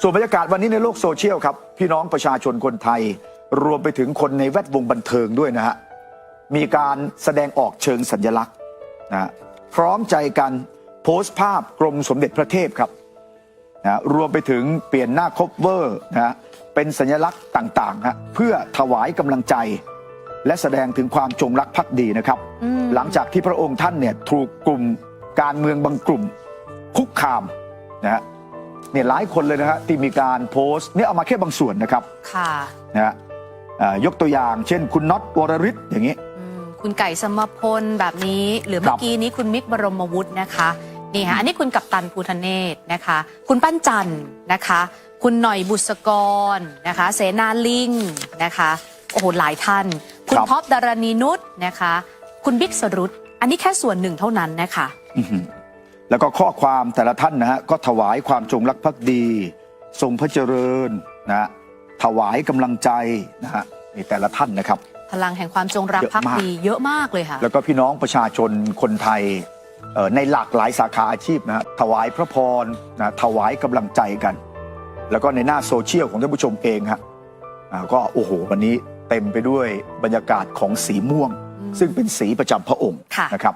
ส่วนบรรยากาศวันนี้ในโลกโซเชียลครับ พี่น้องประชาชนคนไทย รวมไปถึงคนในแวดวงบันเทิงด้วยนะฮะ มีการแสดงออกเชิงสัญลักษณ์นะฮะพร้อมใจกันโพสต์ภาพกรมสมเด็จพระเทพครับนะรวมไปถึงเปลี่ยนหน้าคบเวอร์นะฮะเป็นสัญลักษณ์ต่างๆฮะเพื่อถวายกำลังใจ และแสดงถึงความจงรักภักดีนะครับอืมหลังจากที่พระองค์ท่านเนี่ยถูกกลุ่มการเมืองบางกลุ่ม คุกคาม นะฮะเนี่ยหลายคนเลยนะฮะที่มีการโพสต์เนี่ยเอามาแค่บางส่วนนะครับค่ะนะฮะอ่ายกตัวอย่างเช่นคุณน็อตวรริศอย่างนี้ อืมคุณไก่สมพลแบบนี้ หรือครัเมื่อบกี้นี้คุณมิกบรมวุฒินะคะ นี่ค่ะอันนี้คุณกัปตันภูทะเนศนะคะ คุณปั้นจันทร์นะคะ คุณหน่อยบุษกรนะคะ เสนาลิงนะคะโอ้โหหลายท่าน คุณท็อปดารณีนุชนะคะ คุณบิ๊กสรุตอันนี้แค่ส่วนหนึ่งเท่านั้นนะคะ อื้อหือ แล้วก็ข้อความแต่ละท่านนะฮะก็ถวายความจงรักภักดี ทรงพระเจริญนะฮะถวายกำลังใจนะฮะนี่แต่ละท่านนะครับ พลังแห่งความจงรักเยอะภักมากดีเยอะมากเลยค่ะแล้วก็พี่น้องประชาชนคนไทยเอ่อในหลากหลายสาขาอาชีพนะฮะถวายพระพรนะถวายกำลังใจกัน แล้วก็ในหน้าโซเชียลของท่านผู้ชมเองฮะอ่าก็โอ้โหวันนี้เต็มไปด้วยบรรยากาศของสีม่วงอืมซึ่งเป็นสีประจำพระองค์ค่ะนะครับ